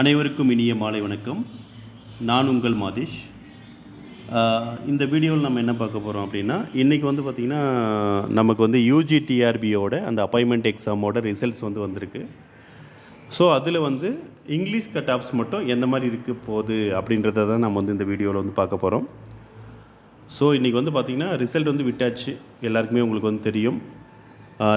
அனைவருக்கும் இனிய மாலை வணக்கம். நான் உங்கள் மாதேஷ். இந்த வீடியோவில் நம்ம என்ன பார்க்க போகிறோம் அப்படின்னா இன்றைக்கி வந்து பார்த்திங்கன்னா நமக்கு வந்து யூஜிடிஆர்பியோட அந்த அப்பாயின்மெண்ட் எக்ஸாமோட ரிசல்ட்ஸ் வந்து வந்திருக்கு. ஸோ அதில் வந்து இங்கிலீஷ் கட் மட்டும் எந்த மாதிரி இருக்க போகுது அப்படின்றத தான் நம்ம வந்து இந்த வீடியோவில் வந்து பார்க்க போகிறோம் ஸோ இன்றைக்கி வந்து பார்த்திங்கன்னா ரிசல்ட் வந்து விட்டாச்சு. எல்லாருக்குமே உங்களுக்கு வந்து தெரியும்.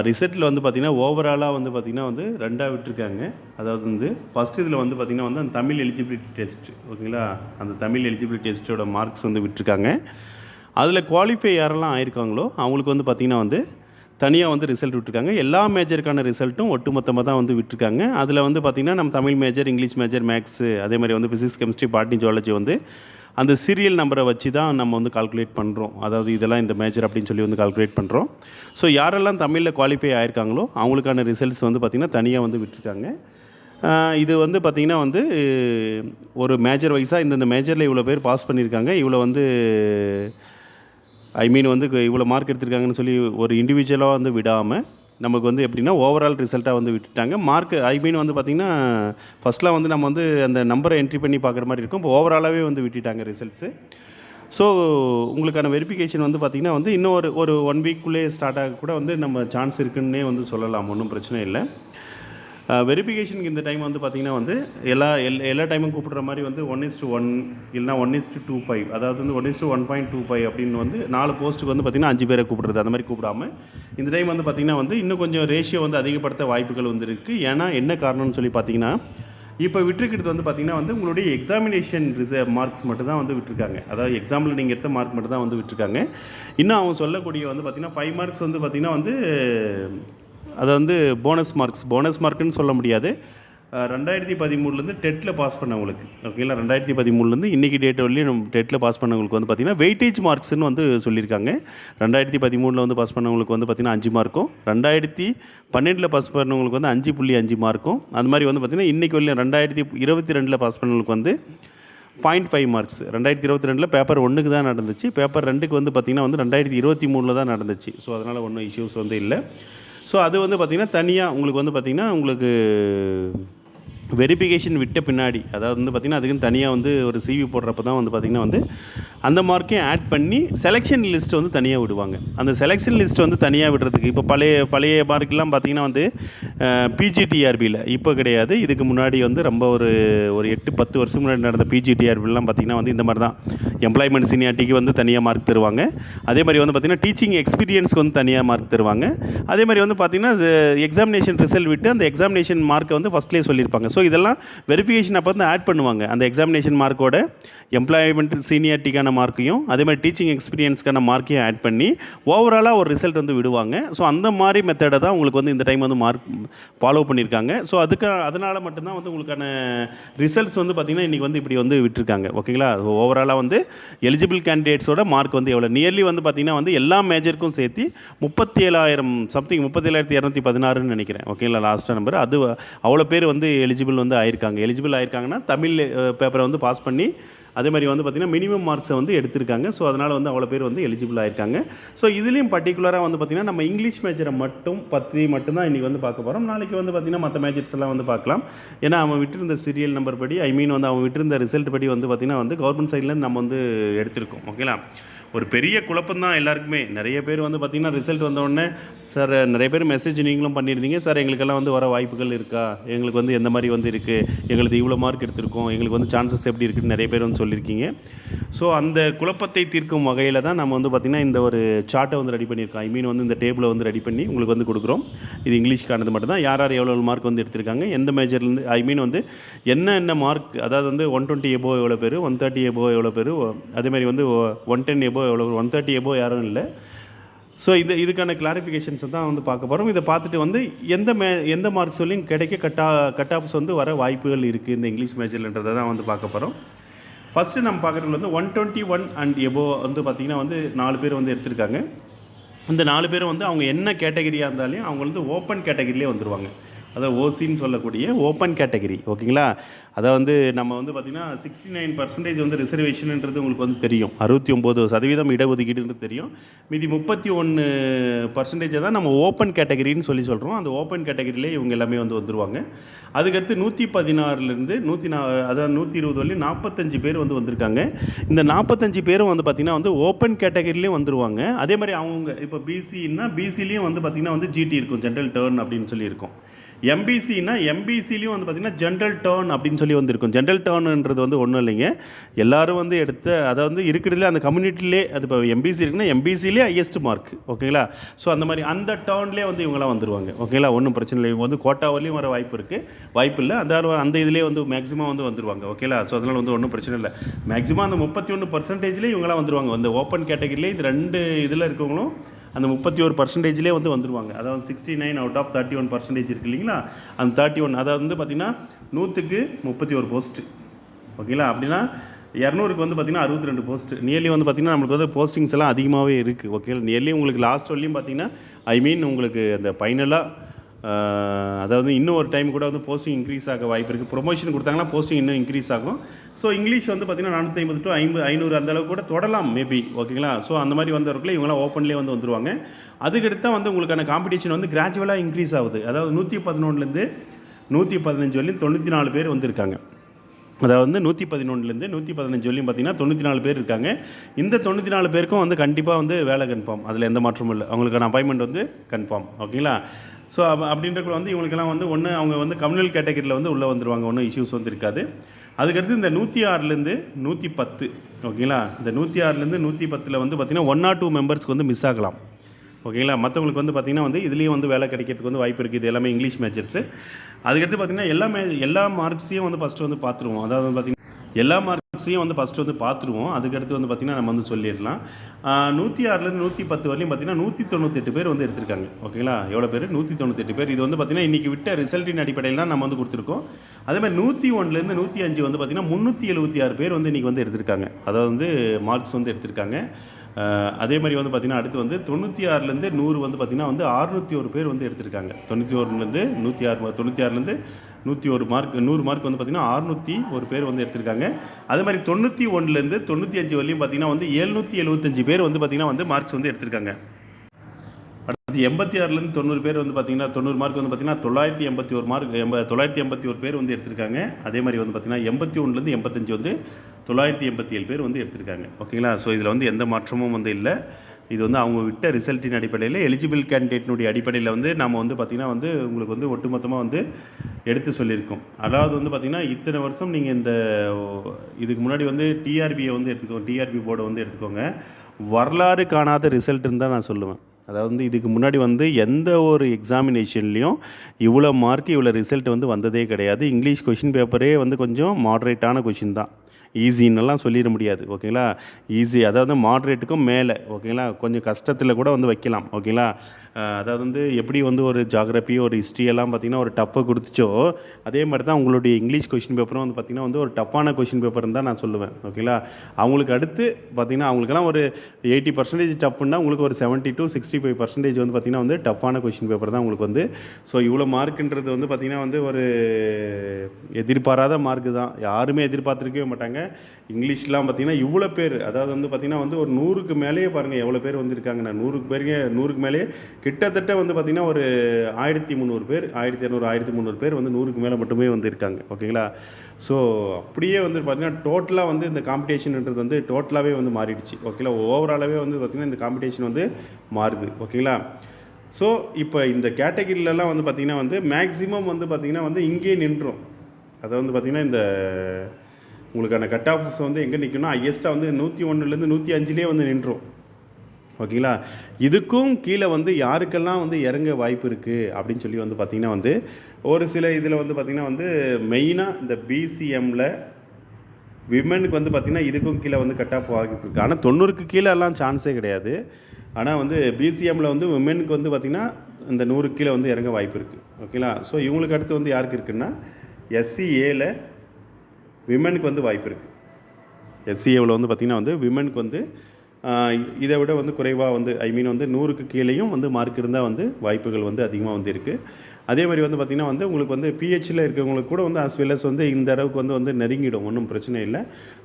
ரிசல்ட்டில் வந்து பார்த்திங்கன்னா ஓவராலாக வந்து பார்த்திங்கன்னா வந்து ரெண்டாக விட்டுருக்காங்க. அதாவது வந்து ஃபஸ்ட் இதில் வந்து பார்த்திங்கன்னா வந்து அந்த தமிழ் எலிஜிபிலிட்டி டெஸ்ட் ஓகேங்களா? அந்த தமிழ் எலிஜிபிலிட்டி டெஸ்ட்டோட மார்க்ஸ் வந்து விட்டுருக்காங்க. அதில் குவாலிஃபை யாரெல்லாம் ஆயிருக்காங்களோ அவங்களுக்கு வந்து பார்த்திங்கன்னா வந்து தனியாக வந்து ரிசல்ட் விட்டுருக்காங்க. எல்லா மேஜருக்கான ரிசல்ட்டும் ஒட்டுமொத்தமாக தான் வந்து விட்டுருக்காங்க. அதில் வந்து பார்த்திங்கன்னா நம்ம Tamil major English major marks அதே மாதிரி வந்து ஃபிசிக்ஸ் கெமிஸ்ட்ரி பாட்னி ஜுவாலஜி வந்து அந்த சீரியல் நம்பரை வச்சு தான் நம்ம வந்து கால்குலேட் பண்ணுறோம் அதாவது இதெல்லாம் இந்த மேஜர் அப்படின்னு சொல்லி வந்து கால்குலேட் பண்ணுறோம் ஸோ யாரெல்லாம் தமிழில் குவாலிஃபை ஆயிருக்காங்களோ அவங்களுக்கான ரிசல்ட்ஸ் வந்து பார்த்திங்கன்னா தனியாக வந்து விட்டுருக்காங்க. இது வந்து பார்த்திங்கன்னா வந்து ஒரு மேஜர் வைஸாக இந்தந்த மேஜரில் இவ்வளோ பேர் பாஸ் பண்ணியிருக்காங்க. இவ்வளோ வந்து ஐ மீன் வந்து இவ்வளோ மார்க் எடுத்திருக்காங்கன்னு சொல்லி ஒரு இண்டிவிஜுவலாக வந்து விடாமல் நமக்கு வந்து எப்படின்னா ஓவரால் ரிசல்ட்டாக வந்து விட்டுட்டாங்க. மார்க் ஐ மீன் வந்து பார்த்திங்கன்னா ஃபஸ்ட்லாம் வந்து நம்ம வந்து அந்த நம்பரை என்ட்ரி பண்ணி பார்க்குற மாதிரி இருக்கும். இப்போ ஓவராலாகவே வந்து விட்டுட்டாங்க ரிசல்ட்ஸு ஸோ உங்களுக்கான வெரிஃபிகேஷன் வந்து பார்த்திங்கன்னா வந்து இன்னும் ஒரு ஒரு ஒன் வீக்குள்ளே ஸ்டார்ட் ஆக கூட வந்து நம்ம சான்ஸ் இருக்குன்னே வந்து சொல்லலாம். ஒன்றும் பிரச்சனை இல்லை. வெரிஃபிகேஷனுக்கு இந்த டைம் வந்து பார்த்திங்கன்னா வந்து எல்லா எல் எல்லா டைமும் கூப்பிடுற மாதிரி வந்து ஒன் இஸ் டு ஒன் இல்லைனா one is to two five அதாவது வந்து one is to one point two five அப்படின்னு வந்து நாலு போஸ்ட்டுக்கு வந்து பார்த்திங்கன்னா அஞ்சு பேரை கூப்பிடுறது அந்த மாதிரி கூப்பிடாம. இந்த டைம் வந்து பார்த்திங்கன்னா வந்து இன்னும் கொஞ்சம் ரேஷியோ வந்து அதிகப்படுத்த வாய்ப்புகள் வந்து இருக்குது ஏன்னா என்ன காரணம்னு சொல்லி பார்த்தீங்கன்னா இப்போ விட்டுருக்கிறது வந்து பார்த்திங்கன்னா வந்து உங்களுடைய எக்ஸாமினேஷன் ரிசர்வ் மார்க்ஸ் மட்டும் தான் வந்து விட்டுருக்காங்க. அதாவது எக்ஸாமில் நீங்கள் எடுத்த மார்க் மட்டும் தான் வந்து விட்டுருக்காங்க. இன்னும் அவங்க சொல்லக்கூடிய வந்து பார்த்திங்கன்னா ஃபைவ் மார்க்ஸ் வந்து பார்த்திங்கன்னா வந்து அதை வந்து போனஸ் மார்க்ஸ் போனஸ் மார்க்குன்னு சொல்ல முடியாது. ரெண்டாயிரத்தி பதிமூணுலேருந்து டெட்டில் பாஸ் பண்ணவங்களுக்கு ஓகேங்களா ரெண்டாயிரத்தி பதிமூணுலேருந்து இன்றைக்கி டேட் வரலையும் நம்ம டெட்டில் பாஸ் பண்ணவங்களுக்கு வந்து பார்த்திங்கன்னா வெயிட்டேஜ் மார்க்ஸ்னு வந்து சொல்லியிருக்காங்க. ரெண்டாயிரத்தி பதிமூணில் வந்து பாஸ் பண்ணவங்களுக்கு வந்து பார்த்திங்கன்னா அஞ்சு மார்க்கும் ரெண்டாயிரத்தி பன்னெண்டில் பாஸ் பண்ணவங்களுக்கு வந்து அஞ்சு புள்ளி அஞ்சு மார்க்கும் அந்த மாதிரி வந்து பார்த்திங்கன்னா இன்றைக்கி வரலையும் ரெண்டாயிரத்தி இருபத்தி ரெண்டில் பாஸ் பண்ணவங்களுக்கு வந்து பாயிண்ட் ஃபைவ் மார்க்ஸ் ரெண்டாயிரத்தி இருபத்தி ரெண்டில் பேப்பர் ஒன்றுக்கு தான் நடந்துச்சு. பேப்பர் ரெண்டுக்கு வந்து பார்த்திங்கன்னா வந்து ரெண்டாயிரத்தி இருபத்தி மூணில் தான் நடந்துச்சு. ஸோ அதனால் ஒன்றும் இஷ்யூஸ் வந்து இல்லை. ஸோ அது வந்து பார்த்திங்கன்னா தனியாக உங்களுக்கு வந்து பார்த்திங்கன்னா உங்களுக்கு வெரிஃபிகேஷன் விட்ட பின்னாடி அதாவது வந்து பார்த்திங்கன்னா அதுக்குன்னு தனியாக வந்து ஒரு சிவி போடுறப்ப தான் வந்து பார்த்திங்கன்னா வந்து அந்த மார்க்கையும் ஆட் பண்ணி செலெக்ஷன் லிஸ்ட் வந்து தனியாக விடுவாங்க. அந்த செலெக்ஷன் லிஸ்ட் வந்து தனியாக விடுறதுக்கு இப்போ பழைய பழைய மார்க்கெலாம் பார்த்திங்கன்னா வந்து பிஜிடிஆர்பியில் இப்போ கிடையாது. இதுக்கு முன்னாடி வந்து ரொம்ப ஒரு ஒரு எட்டு பத்து வருஷம் முன்னாடி நடந்த பிஜிடிஆர்பிலாம் பார்த்திங்கன்னா வந்து இந்த மாதிரி தான். எம்ப்ளாய்மெண்ட் சீனியாரிட்டிக்கு வந்து தனியாக மார்க் தருவாங்க. அதே மாதிரி வந்து பார்த்திங்கன்னா டீச்சிங் எக்ஸ்பீரியன்ஸ்க்கு வந்து தனியாக மார்க் தருவாங்க. அதே மாதிரி வந்து பார்த்திங்கன்னா எக்ஸாமினேஷன் ரிசல்ட் விட்டு அந்த எக்ஸாமினேஷன் மார்க்கை வந்து ஃபஸ்ட்லேயே சொல்லியிருப்பாங்க. ஸோ இதெல்லாம் வெரிஃபிகேஷன் அப்போ வந்து ஆட் பண்ணுவாங்க. அந்த எக்ஸாமினேஷன் மார்க்கோட எம்ப்ளாய்மெண்ட் சீனியாரிட்டிக்கான மார்க்கையும் அதே மாதிரி டீச்சிங் எக்ஸ்பீரியன்ஸ்க்கான மார்க்கையும் ஆட் பண்ணி ஓவராலாக ஒரு ரிசல்ட் வந்து விடுவாங்க. ஸோ அந்த மாதிரி மெத்தடை தான் உங்களுக்கு வந்து இந்த டைம் வந்து மார்க் ஃபாலோ பண்ணியிருக்காங்க ஸோ அதுக்கு அதனால் மட்டும்தான் வந்து உங்களுக்கான ரிசல்ட்ஸ் வந்து பார்த்திங்கன்னா இன்றைக்கி வந்து இப்படி வந்து விட்டுருக்காங்க. ஓகேங்களா ஓவராலாக வந்து எலிஜிபிள் கேண்டிடேட்ஸோட மார்க் வந்து எவ்வளோ நியர்லி வந்து பார்த்திங்கன்னா வந்து எல்லா மேஜருக்கும் சேர்த்து முப்பத்தி ஏழாயிரம் சம்திங் முப்பத்தேழாயிரத்தி இரநூத்தி பதினாறுன்னு நினைக்கிறேன். ஓகேங்களா லாஸ்ட்டாக நம்பர் அது அவ்வளோ பேர் வந்து எலிஜிபிள் வந்து ஆயிருக்காங்க. எலிஜிபிள் ஆயிருக்காங்கன்னா தமிழ் பேப்பரை வந்து பாஸ் பண்ணி அதே மாதிரி வந்து பார்த்திங்கன்னா மினிமம் மார்க்ஸை வந்து எடுத்திருக்காங்க. ஸோ அதனால் வந்து அவ்வளோ பேர் வந்து எலிஜிபிள் ஆயிருக்காங்க. ஸோ இதுலேயும் பர்டிகுலராக வந்து பார்த்திங்கன்னா நம்ம இங்கிலீஷ் மேஜரை மட்டும் பற்றி மட்டும்தான் இன்றைக்கி வந்து பார்க்க போகிறோம் நாளைக்கு வந்து பார்த்திங்கன்னா மற்ற மேஜர்ஸ் எல்லாம் வந்து பார்க்கலாம். ஏன்னா அவன் விட்டிருந்த சீரியல் நம்பர் படி ஐ மீன் வந்து அவன் விட்டிருந்த ரிசல்ட் படி வந்து பார்த்திங்கன்னா வந்து கவர்மெண்ட் சைட்லேருந்து நம்ம வந்து எடுத்திருக்கோம். ஓகேங்களா ஒரு பெரிய குழப்பம் தான் எல்லாருக்குமே. நிறைய பேர் வந்து பார்த்திங்கன்னா ரிசல்ட் வந்த சார் நிறைய பேர் மெசேஜ் நீங்களும் பண்ணியிருந்தீங்க சார் எங்களுக்கெல்லாம் வந்து வர வாய்ப்புகள் இருக்கா? எங்களுக்கு வந்து எந்த மாதிரி வந்து இருக்குது எங்களுக்கு இவ்வளோ மார்க் எடுத்திருக்கோம். எங்களுக்கு வந்து சான்சஸ் எப்படி இருக்குன்னு நிறைய பேர் வந்து சொல்லியிருக்கீங்க. ஸோ அந்த குழப்பத்தை தீர்க்கும் வகையில் தான் நம்ம வந்து பார்த்திங்கன்னா இந்த ஒரு சார்ட்டை வந்து ரெடி பண்ணியிருக்கோம். ஐ மீன் வந்து இந்த டேபிளை வந்து ரெடி பண்ணி உங்களுக்கு வந்து கொடுக்குறோம். இது இங்கிலீஷ்க்கானது மட்டும் தான் யார் யார் எவ்வளோ மார்க் வந்து எடுத்திருக்காங்க? எந்த மேஜர்லேருந்து ஐ மீன் வந்து என்ன என்ன மார்க் அதாவது வந்து ஒன் டுவெண்ட்டி எபோ எவ்வளோ பேர்? ஒன் தேர்ட்டி எபோ எவ்வளோ பேர்? அதேமாதிரி வந்து ஒன் டென் எபோ எவ்வளோ ஒன் தேர்ட்டி எபோ யாரும் இல்லை. ஸோ இது இதுக்கான கிளாரிஃபிகேஷன்ஸை தான் வந்து பார்க்க போகிறோம் இதை பார்த்துட்டு வந்து எந்த மே எந்த மார்க் சொல்லியும் கிடைக்க கட்டா கட் ஆஃப்ஸ் வந்து வர வாய்ப்புகள் இருக்குது இந்த இங்கிலீஷ் மேஜர்ன்றதை தான் வந்து பார்க்க போகிறோம் ஃபஸ்ட்டு நம்ம பார்க்குறது வந்து one twenty one and above வந்து பார்த்திங்கன்னா வந்து நாலு பேர் வந்து எடுத்திருக்காங்க. இந்த நாலு பேரும் வந்து அவங்க என்ன கேட்டகரியாக இருந்தாலும் அவங்க வந்து ஓப்பன் கேட்டகரியிலே வந்துடுவாங்க அதாவது ஓசின்னு சொல்லக்கூடிய ஓப்பன் கேட்டகரி ஓகேங்களா அதை வந்து நம்ம வந்து பார்த்திங்கன்னா சிக்ஸ்டி நைன் பர்சன்டேஜ் வந்து ரிசர்வேஷன்ன்றது உங்களுக்கு வந்து தெரியும். அறுபத்தி ஒம்பது சதவீதம் இடஒதுக்கீடுன்றது தெரியும். மீதி முப்பத்தி ஒன்று பர்சன்டேஜ் தான் நம்ம ஓப்பன் கேட்டகரின்னு சொல்லி சொல்கிறோம் அந்த ஓப்பன் கேட்டகரியிலே இவங்க எல்லாமே வந்து வந்துருவாங்க. அதுக்கடுத்து நூற்றி பதினாறுலேருந்து நூற்றி நா அதாவது நூற்றி இருபது வரலையும் நாற்பத்தஞ்சு பேர் வந்து வந்திருக்காங்க. இந்த நாற்பத்தஞ்சு பேரும் வந்து பார்த்திங்கன்னா வந்து ஓப்பன் கேட்டகரிலையும் வந்துருவாங்க. அதே மாதிரி அவங்க இப்போ பிசின்னா பிசிலையும் வந்து பார்த்திங்கன்னா வந்து ஜிடி இருக்கும் ஜென்ரல் டேர்ன் அப்படின்னு சொல்லி இருக்கும் எம்பிசினா எம்பிசிலையும் வந்து பார்த்திங்கன்னா ஜென்ரல் டேர்ன் அப்படின்னு சொல்லி வந்திருக்கும் ஜென்ரல் டேர்னுன்றது வந்து ஒன்றும் இல்லைங்க. எல்லாரும் வந்து எடுத்த அதை வந்து இருக்கிறதுல அந்த கம்யூனிட்டிலே அது இப்போ எம்பிசி இருக்குன்னா எம்பிசிலே ஹையஸ்ட் மார்க் ஓகேங்களா ஸோ அந்த மாதிரி அந்த டேர்ன்லேயே வந்து இவங்களாம் வந்துருவாங்க ஓகேங்களா ஒன்றும் பிரச்சனை இல்லை. இவங்க வந்து கோட்டாவிலையும் வர வாய்ப்பு இருக்குது வாய்ப்பு இல்லை. அந்த அந்த இதிலே வந்து மேக்ஸிமம் வந்து வந்துருவாங்க ஓகேங்களா ஸோ அதனால் வந்து ஒன்றும் பிரச்சனை இல்லை. மேக்ஸிமம் அந்த முப்பத்தி ஒன்று பர்சன்டேஜ்லேயே இவங்களாம் வந்துருவாங்க. அந்த ஓப்பன் கேட்டகரியிலே இது ரெண்டு இதில் இருக்கவங்களும் அந்த முப்பத்தி ஒரு பர்சன்டேஜ்லேயே வந்து வந்துடுவாங்க அதாவது sixty nine out of thirty one percentage இருக்கு இல்லைங்களா? அந்த தேர்ட்டி ஒன் அதாவது வந்து பார்த்திங்கன்னா நூற்றுக்கு முப்பத்தி ஒரு போஸ்ட்டு ஓகேங்களா? அப்படின்னா இரநூறுக்கு வந்து பார்த்திங்கன்னா அறுபத்தி ரெண்டு போஸ்ட் நியர்லி வந்து பார்த்திங்கன்னா நம்மளுக்கு வந்து போஸ்டிங்ஸ் எல்லாம் அதிகமாகவே இருக்குது ஓகே நியர்லி உங்களுக்கு லாஸ்ட் வரலையும் பார்த்தீங்கன்னா ஐ மீன் உங்களுக்கு அந்த ஃபைனலாக அதாவது இன்னும் ஒரு டைம் கூட வந்து போஸ்டிங் இன்க்ரீஸ் ஆக வாய்ப்பு இருக்குது ப்ரொமோஷன் கொடுத்தாங்கன்னா போஸ்டிங் இன்னும் இன்க்ரீஸ் ஆகும். ஸோ இங்கிலீஷ் வந்து பார்த்திங்கன்னா நானூற்றி ஐம்பது டு ஐம்பது ஐநூறு அந்த அளவுக்கு கூட தொடலாம் மேபி ஓகேங்களா ஸோ அந்த மாதிரி வந்தவர்களே இவங்களாம் ஓப்பன்லேயே வந்து வந்துருவாங்க. அதுக்கடுத்து வந்து உங்களுக்கான காம்படிஷன் வந்து கிராஜுவலாக இன்க்ரீஸ் ஆகுது. அதாவது நூற்றி பதினொன்றுலேருந்து நூற்றி பதினஞ்சு வரலையும் தொண்ணூற்றி நாலு பேர் வந்திருக்காங்க. அதாவது வந்து நூற்றி பதினொன்றுலேருந்து நூற்றி பதினஞ்சு வரையும் பார்த்தீங்கன்னா தொண்ணூற்றி நாலு பேர் இருக்காங்க. இந்த தொண்ணூற்றி நாலு பேருக்கும் வந்து கண்டிப்பாக வந்து வேலை கன்ஃபார்ம் அதில் எந்த மாற்றமும் இல்லை. அவங்களுக்கான அப்பாயின்மெண்ட் வந்து கன்ஃபார்ம் ஓகேங்களா? ஸோ அப்படின்றக்குள்ள வந்து இவங்களுக்கெல்லாம் வந்து ஒன்று அவங்க வந்து கம்யூனல் கேட்டகரியில் வந்து உள்ளே வந்துருவாங்க. ஒன்றும் இஷ்யூஸ் வந்து இருக்காது. அதுக்கடுத்து இந்த நூற்றி ஆறுலேருந்து நூற்றி பத்து ஓகேங்களா? இந்த நூற்றி ஆறுலேருந்து நூற்றி பத்தில் வந்து பார்த்திங்கன்னா ஒன் ஆர் டூ மெம்பர்ஸ்க்கு வந்து மிஸ் ஆகலாம். ஓகேங்களா? மற்றவங்களுக்கு வந்து பார்த்திங்கன்னா வந்து இதுலேயும் வந்து வேலை கிடைக்கிறதுக்கு வந்து வாய்ப்பு இருக்குது. இது எல்லாமே இங்கிலீஷ் மேஜர்ஸு அதுக்கடுத்து பார்த்திங்கன்னா எல்லா மே எல்லா மார்க்ஸையும் வந்து ஃபஸ்ட்டு வந்து பார்த்துருவோம் அதாவது வந்து பார்த்திங்கன்னா எல்லா மார்க்ஸையும் வந்து ஃபஸ்ட்டு வந்து பார்த்துருவோம் அதுக்கடுத்து வந்து பார்த்திங்கன்னா நம்ம வந்து சொல்லிடலாம். நூற்றி ஆறுலேருந்து நூற்றி பத்து வரலையும் பார்த்திங்கன்னா நூற்றி தொண்ணூத்தெட்டு பேர் வந்து எடுத்திருக்காங்க. ஓகேங்களா? எவ்வளோ பேர்? நூற்றி தொண்ணூத்தெட்டு பேர். இது வந்து பார்த்திங்கன்னா இன்றைக்கி விட்ட ரிசல்ட்டின் அடிப்படையில் தான் நம்ம வந்து கொடுத்துருக்கோம். அதேமாதிரி நூற்றி ஒன்றுலேருந்து நூற்றி அஞ்சு வந்து பார்த்திங்கன்னா முந்நூற்றி எழுபத்தி ஆறு பேர் வந்து இன்றைக்கி வந்து எடுத்திருக்காங்க. அதாவது வந்து மார்க்ஸ் வந்து எடுத்திருக்காங்க. அதே மாதிரி வந்து பார்த்திங்கன்னா அடுத்து வந்து தொண்ணூற்றி ஆறுலேருந்து நூறு வந்து பார்த்திங்கன்னா வந்து அறுநூற்றி ஒரு பேர் வந்து எடுத்திருக்காங்க. தொண்ணூற்றி ஒருலேருந்து நூற்றி ஆறு தொண்ணூற்றி ஆறுலேருந்து நூற்றி ஒரு மார்க் நூறு மார்க் வந்து பார்த்திங்கன்னா அறுநூற்றி ஒரு பேர் வந்து எடுத்திருக்காங்க. அதே மாதிரி தொண்ணூற்றி ஒன்றுலேருந்து தொண்ணூற்றி அஞ்சு வரலையும் பார்த்திங்கன்னா வந்து எழுநூற்றி எழுபத்தஞ்சு பேர் வந்து பார்த்திங்கன்னா வந்து மார்க்ஸ் வந்து எடுத்திருக்காங்க. அடுத்து எண்பத்தி ஆறுலேருந்து தொண்ணூறு பேர் வந்து பார்த்தீங்கன்னா தொண்ணூறு மார்க் வந்து பார்த்தீங்கன்னா தொள்ளாயிரத்தி எண்பத்தி ஒரு மார்க் எண்ப தொள்ளாயிரத்தி எண்பத்தி ஒரு பேர் வந்து எடுத்திருக்காங்க. அதே மாதிரி வந்து பார்த்தீங்கன்னா எண்பத்தி ஒன்றுலேருந்து எண்பத்தஞ்சு வந்து தொள்ளாயிரத்தி எண்பத்தி ஏழு பேர் வந்து எடுத்திருக்காங்க. ஓகேங்களா ஸோ இதில் வந்து எந்த மாற்றமும் வந்து இல்லை. இது வந்து அவங்க விட்ட ரிசல்ட்டின் அடிப்படையில் எலிஜிபிள் கேண்டிடேட்னுடைய அடிப்படையில் வந்து நம்ம வந்து பார்த்திங்கன்னா வந்து உங்களுக்கு வந்து ஒட்டுமொத்தமாக வந்து எடுத்து சொல்லியிருக்கோம். அதாவது வந்து பார்த்திங்கன்னா இத்தனை வருஷம் நீங்கள் இந்த இதுக்கு முன்னாடி வந்து டிஆர்பியை வந்து எடுத்துக்கோங்க. டிஆர்பி போர்டை வந்து எடுத்துக்கோங்க. வரலாறு காணாத ரிசல்ட்டுன்னு தான் நான் சொல்லுவேன். அதாவது வந்து இதுக்கு முன்னாடி வந்து எந்த ஒரு எக்ஸாமினேஷன்லேயும் இவ்வளோ மார்க் இவ்வளோ ரிசல்ட் வந்து வந்ததே கிடையாது. இங்கிலீஷ் கொஷின் பேப்பரே வந்து கொஞ்சம் மாட்ரேட்டான கொஷின் தான். ஈஸின்னெல்லாம் சொல்லிட முடியாது ஓகேங்களா? ஈஸி அதாவது மாட்ரேட்டுக்கும் மேலே ஓகேங்களா? கொஞ்சம் கஷ்டத்தில் கூட வந்து வைக்கலாம் ஓகேங்களா? அதாவது வந்து எப்படி வந்து ஒரு ஜாகிரபி ஒரு ஹிஸ்ட்ரி எல்லாம் பார்த்திங்கன்னா ஒரு டஃப்பை கொடுத்துச்சோ அதே மாதிரி தான் உங்களுடைய இங்கிலீஷ் கொஷின் பேப்பரும் வந்து பார்த்திங்கன்னா வந்து ஒரு டஃப்பான கொஷின் பேப்பர்னு தான் நான் சொல்லுவேன். ஓகேங்களா அவங்களுக்கு அடுத்து பார்த்திங்கன்னா அவங்களுக்கெல்லாம் ஒரு எயிட்டி பர்சன்டேஜ் டஃப்னா உங்களுக்கு ஒரு seventy to sixty five percentage வந்து பார்த்திங்கன்னா வந்து டஃப்பான கொஷின் பேப்பர் தான் உங்களுக்கு வந்து. ஸோ இவ்வளோ மார்க்குன்றது வந்து பார்த்திங்கன்னா வந்து ஒரு எதிர்பாராத மார்க்கு தான். யாருமே எதிர்பார்த்துருக்கவே மாட்டாங்க. இங்கிலீஷ்லாம் பார்த்திங்கன்னா இவ்வளோ பேர் அதாவது வந்து பார்த்திங்கன்னா வந்து ஒரு நூறுக்கு மேலேயே பாருங்கள் எவ்வளோ பேர் வந்துருக்காங்கண்ணா நூறுக்கு பேருங்க நூறுக்கு மேலேயே கிட்டத்தட்ட வந்து பார்த்திங்கன்னா ஒரு ஆயிரத்தி முந்நூறு பேர் ஆயிரத்தி இரநூறு ஆயிரத்தி முந்நூறு பேர் வந்து நூறுக்கு மேலே மட்டுமே வந்து இருக்காங்க. ஓகேங்களா? ஸோ அப்படியே வந்து பார்த்திங்கன்னா டோட்டலாக வந்து இந்த காம்படிஷன்ன்றது வந்து டோட்டலாகவே வந்து மாறிடுச்சு. ஓகேங்களா? ஓவராலாகவே வந்து பார்த்திங்கன்னா இந்த காம்படிஷன் வந்து மாறுது. ஓகேங்களா? ஸோ இப்போ இந்த கேட்டகிரிலலாம் வந்து பார்த்திங்கன்னா வந்து மேக்ஸிமம் வந்து பார்த்திங்கன்னா வந்து இங்கேயே நின்றோம். அதை வந்து பார்த்திங்கன்னா இந்த உங்களுக்கான கட் ஆஃப்ஸ் வந்து எங்கே நிற்கணும் ஹையஸ்ட்டாக வந்து நூற்றி ஒன்றுலேருந்து நூற்றி அஞ்சுலேயே வந்து நின்றோம். ஓகேங்களா? இதுக்கும் கீழே வந்து யாருக்கெல்லாம் வந்து இறங்க வாய்ப்பு இருக்குது அப்படின்னு சொல்லி வந்து பார்த்திங்கன்னா வந்து ஒரு சில இதில் வந்து பார்த்திங்கன்னா வந்து மெயினாக இந்த பிசிஎம்மில் விமனுக்கு வந்து பார்த்திங்கன்னா இதுக்கும் கீழே வந்து கட் ஆஃப் வாய்ப்பு இருக்குது ஆனால் தொண்ணூறுக்கு கீழே எல்லாம் சான்ஸே கிடையாது. ஆனால் வந்து பிசிஎம்மில் வந்து விமனுக்கு வந்து பார்த்திங்கன்னா இந்த நூறு கீழே வந்து இறங்க வாய்ப்பு இருக்குது ஓகேங்களா? ஸோ இவங்களுக்கு அடுத்து வந்து யாருக்கு இருக்குன்னா எஸ்சிஏல விமனுக்கு வந்து வாய்ப்பு இருக்குது எஸ்சிஏவில் வந்து பார்த்திங்கன்னா வந்து விமனுக்கு வந்து இதை விட வந்து குறைவாக வந்து ஐ மீன் வந்து நூறுக்கு கீழேயும் வந்து மார்க் இருந்தால் வந்து வாய்ப்புகள் வந்து அதிகமாக வந்து இருக்குது அதே மாதிரி வந்து பார்த்திங்கன்னா வந்து உங்களுக்கு வந்து பிஹெச்சில் இருக்கிறவங்களுக்கு கூட வந்து as well வந்து இந்த அளவுக்கு வந்து வந்து நெருங்கிடும். ஒன்றும் பிரச்சனை இல்லை.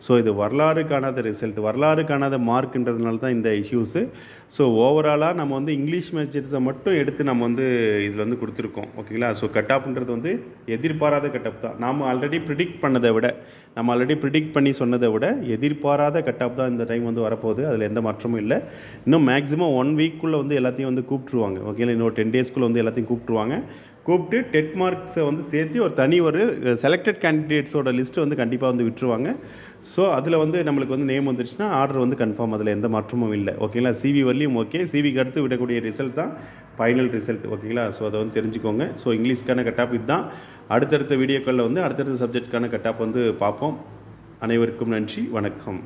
ஸோ இது வரலாறு காணாத ரிசல்ட் வரலாறு காணாத மார்க்ன்றதுனால தான் இந்த இஷ்யூஸு ஸோ ஓவராலாக நம்ம வந்து இங்கிலீஷ் மேட்சஸை மட்டும் எடுத்து நம்ம வந்து இதில் வந்து கொடுத்துருக்கோம். ஓகேங்களா ஸோ கட் ஆஃப்ன்றது வந்து எதிர்பாராத கட் ஆஃப் தான். நாம் ஆல்ரெடி ப்ரிடிக்ட் பண்ணதை விட நம்ம ஆல்ரெடி ப்ரிடிக்ட் பண்ணி சொன்னதை விட எதிர்பாராத கட் ஆஃப் தான் இந்த டைம் வந்து வரப்போகுது. அதில் எந்த மாற்றமும் இல்லை. இன்னும் மேக்ஸிமம் ஒன் வீக்குள்ளே வந்து எல்லாத்தையும் வந்து கூப்பிட்ருவாங்க ஓகேங்களா இன்னொரு டென் டேஸ்க்குள்ளே வந்து எல்லாத்தையும் கூப்பிட்ருவாங்க கூப்பிட்டு டெட் மார்க்ஸை வந்து சேர்த்து ஒரு தனி ஒரு செலக்டட் கேண்டிடேட்ஸோட லிஸ்ட்டு வந்து கண்டிப்பாக வந்து விட்டுருவாங்க. ஸோ அதில் வந்து நம்மளுக்கு வந்து நேம் வந்துருச்சுன்னா ஆர்டர் வந்து கன்ஃபார்ம் அதில் எந்த மாற்றமும் இல்லை. ஓகேங்களா சிவி வரலையும் ஓகே சிவிக்கு அடுத்து விடக்கூடிய ரிசல்ட் தான் ஃபைனல் ரிசல்ட் ஓகேங்களா ஸோ அதை வந்து தெரிஞ்சுக்கோங்க. ஸோ இங்கிலீஷ்க்கான கட்டாப் இதுதான். அடுத்தடுத்த வீடியோக்களில் வந்து அடுத்தடுத்த சப்ஜெக்ட்கான கட்டாப் வந்து பார்ப்போம். அனைவருக்கும் நன்றி. வணக்கம்.